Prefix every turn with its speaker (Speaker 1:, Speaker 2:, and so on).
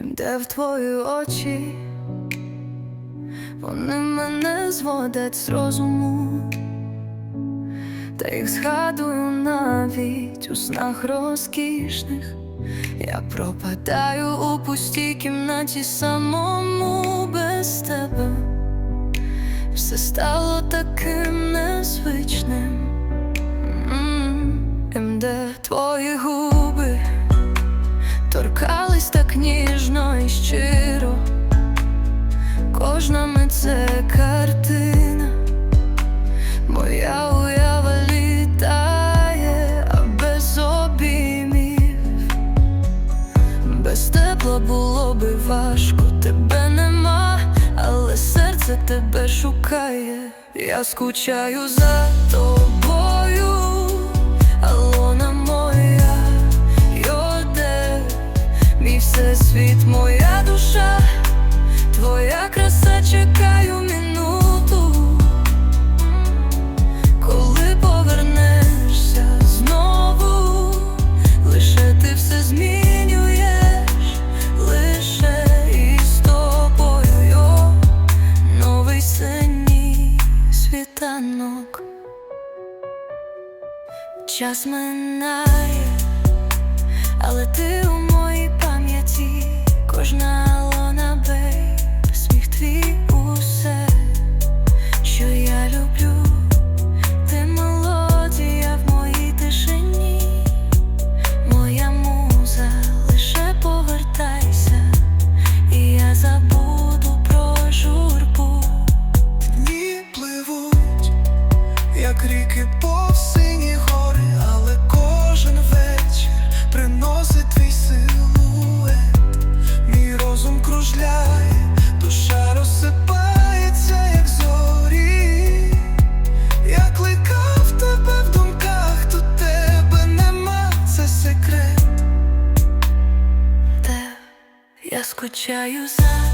Speaker 1: Де в твої очі, вони мене зводять з розуму, та їх згадую навіть у снах розкішних, я пропадаю у пустій кімнаті самому без тебе. Все стало таким незвичним. М, Де твої губи торкались так ніжно і щиро. Кожна мить це картина, моя уява літає, а без обіймів, без тепла було би важко, тебе нема, але серце тебе шукає. Я скучаю за тобою, всесвіт, моя душа, твоя краса чекаю минуту, коли повернешся знову, лише ти все змінюєш, лише із тобою новий синій світанок. Час минає, але ти кожна лона бей, сміх твій усе, що я люблю, ти мелодія в моїй тишині, моя муза, лише повертайся, і я забуду про журбу.
Speaker 2: Дні пливуть, як ріки повз
Speaker 1: скучаю за